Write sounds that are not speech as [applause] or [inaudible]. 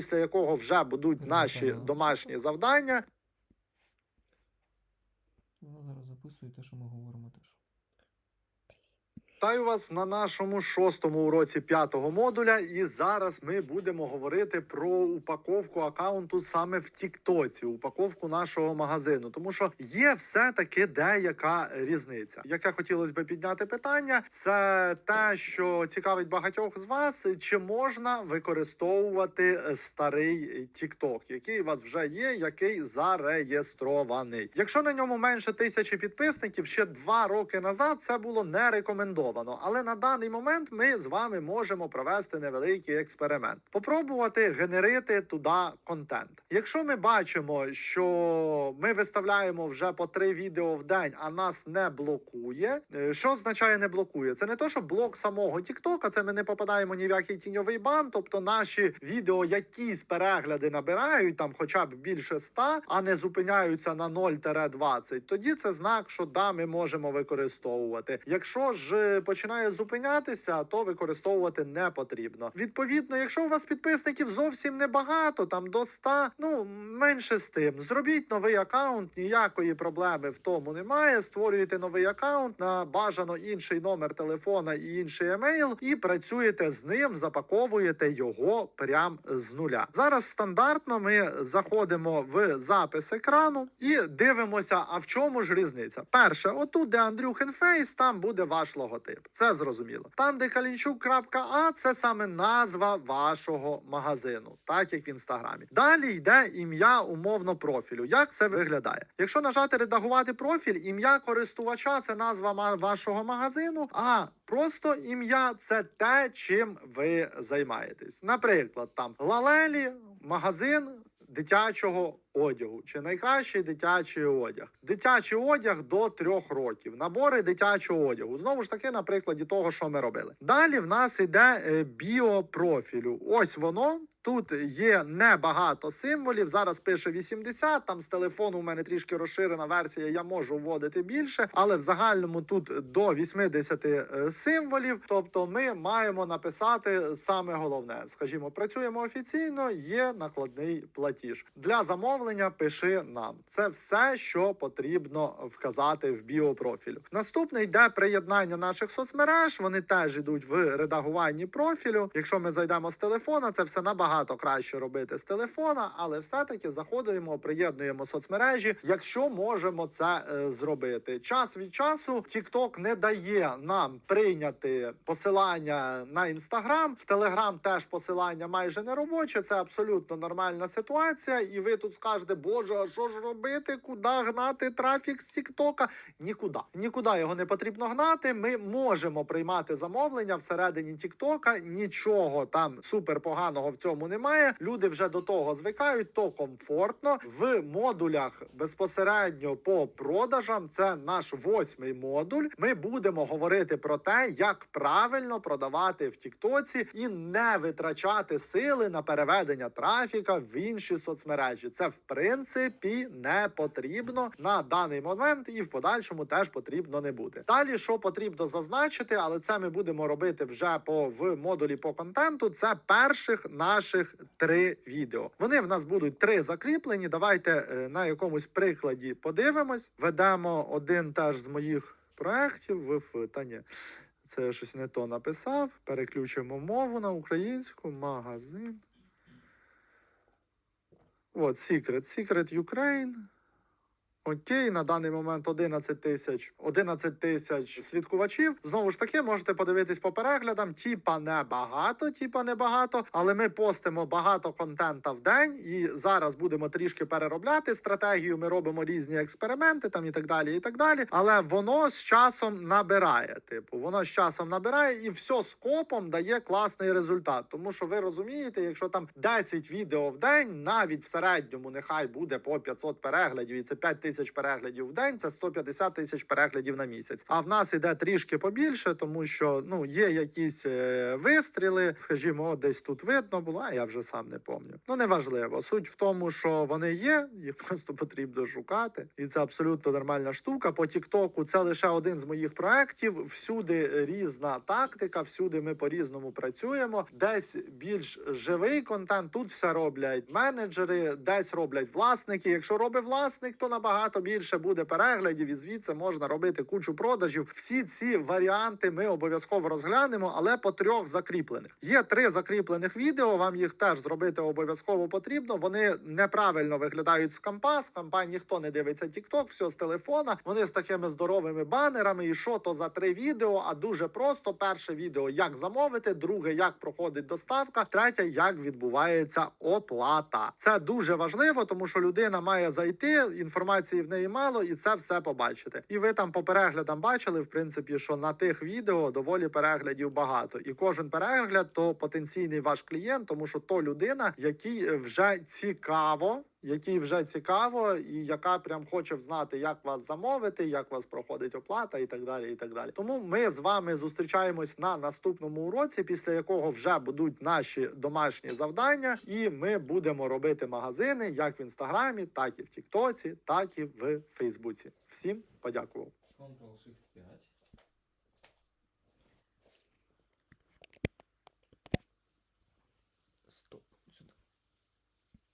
після якого вже будуть наші домашні завдання. Воно зараз записує те, що ми говоримо теж. Вітаю вас на нашому шостому уроці п'ятого модуля. І зараз ми будемо говорити про упаковку аккаунту саме в Тіктоці, упаковку нашого магазину. Тому що є все-таки деяка різниця. Яке хотілося би підняти питання, це те, що цікавить багатьох з вас, чи можна використовувати старий Тікток, який у вас вже є, який зареєстрований. Якщо на ньому менше тисячі підписників, ще два роки назад це було не рекомендовано. Але на даний момент ми з вами можемо провести невеликий експеримент, попробувати генерити туди контент. Якщо ми бачимо, що ми виставляємо вже по три відео в день, а нас не блокує. е, Що означає не блокує? Це не то, що блок самого Тіктока, це ми не попадаємо ні в який тіньовий бан. Тобто наші відео якісь перегляди набирають там, хоча б більше 100, а не зупиняються на 0-20. Тоді це знак, що да, ми можемо використовувати. Якщо ж е, починає зупинятися, то використовувати не потрібно. Відповідно, якщо у вас підписників зовсім небагато, там до 100, ну менше з тим. Зробіть новий аккаунт, ніякої проблеми в тому немає. Створюєте новий аккаунт на бажано інший номер телефона і інший емейл, і працюєте з ним, запаковуєте його прям з нуля. Зараз стандартно ми заходимо в запис екрану і дивимося, а в чому ж різниця. Перше, отут, де Андрюхин Фейс, там буде ваш логотип. Це зрозуміло. Там, де це саме назва вашого магазину, так як в інстаграмі. Далі йде ім'я умовно профілю. Як це виглядає? Якщо нажати редагувати профіль, ім'я користувача це назва вашого магазину, а просто ім'я це те, чим ви займаєтесь. Наприклад, там Лалелі, магазин дитячого одягу чи найкращий дитячий одяг. Дитячий одяг до трьох років. Набори дитячого одягу. Знову ж таки, на прикладі того, що ми робили. Далі в нас йде е, біопрофілю. Ось воно. Тут є небагато символів. Зараз пише 80, Там з телефону у мене трішки розширена версія. Я можу вводити більше, але в загальному тут до 80 е, символів. Тобто, ми маємо написати саме головне. Скажімо, працюємо офіційно. Є накладний платіж для замовлення. Пиши нам. Це все, що потрібно вказати в біопрофілю. Наступне йде приєднання наших соцмереж. Вони теж йдуть в редагуванні профілю. Якщо ми зайдемо з телефона, це все набагато краще робити з телефона, але все-таки заходимо, приєднуємо соцмережі, якщо можемо це е, зробити. Час від часу TikTok не дає нам прийняти посилання на інстаграм. В Телеграм теж посилання майже не робоче. Це абсолютно нормальна ситуація. І ви тут скажете, боже, а що ж робити? Куди гнати трафік з Тіктока? Нікуди. Нікуди його не потрібно гнати. Ми можемо приймати замовлення всередині Тіктока. Нічого там супер поганого в цьому немає. Люди вже до того звикають, то комфортно. В модулях безпосередньо по продажам. Це наш восьмий модуль. Ми будемо говорити про те, як правильно продавати в Тіктоці і не витрачати сили на переведення трафіка в інші соцмережі. Це принципі не потрібно на даний момент, і в подальшому теж потрібно не буде. Далі, що потрібно зазначити, але це ми будемо робити вже по в модулі по контенту. Це перших наших три відео. Вони в нас будуть три закріплені. Давайте е, на якомусь прикладі подивимось. Ведемо один теж з моїх проєктів. В та ні. Це щось не то написав. Переключимо мову на українську. Магазин. От, Secret. Secret Ukraine. Окей, на даний момент 11 тисяч 11 тисяч слідкувачів. Знову ж таки, можете подивитись по переглядам. Тіпа небагато, тіпа небагато, але ми постимо багато контента в день, і зараз будемо трішки переробляти стратегію. Ми робимо різні експерименти там і так далі. І так далі. Але воно з часом набирає. Типу, воно з часом набирає і все скопом дає класний результат. Тому що ви розумієте, якщо там 10 відео в день, навіть в середньому нехай буде по 500 переглядів, і це 5 тисяч тисяч переглядів в день, це 150 тисяч переглядів на місяць. А в нас іде трішки побільше, тому що ну є якісь е, вистріли, скажімо, десь тут видно було, а я вже сам не пам'ятаю. Ну неважливо. Суть в тому, що вони є, їх [laughs] просто потрібно шукати, і це абсолютно нормальна штука. По Тіктоку це лише один з моїх проєктів. Всюди різна тактика, всюди ми по-різному працюємо. Десь більш живий контент. Тут все роблять менеджери, десь роблять власники. Якщо робить власник, то набагато більше буде переглядів, і звідси можна робити кучу продажів. Всі ці варіанти ми обов'язково розглянемо, але по трьох закріплених. Є три закріплених відео. Вам їх теж зробити обов'язково потрібно. Вони неправильно виглядають з компа. З компа ніхто не дивиться TikTok, все з телефона. Вони з такими здоровими банерами. І що то за три відео? А дуже просто: перше відео як замовити, друге як проходить доставка, третє як відбувається оплата. Це дуже важливо, тому що людина має зайти. Інформації в неї мало, і це все побачите. І ви там по переглядам бачили, в принципі, що на тих відео доволі переглядів багато, і кожен перегляд то потенційний ваш клієнт, тому що то людина, якій вже цікаво. Якій вже цікаво, і яка прям хоче знати, як вас замовити, як вас проходить оплата, і так далі. І так далі. Тому ми з вами зустрічаємось на наступному уроці, після якого вже будуть наші домашні завдання, і ми будемо робити магазини як в інстаграмі, так і в Тіктоці, так і в Фейсбуці. Всім подякував. Ctrl-Shift 5.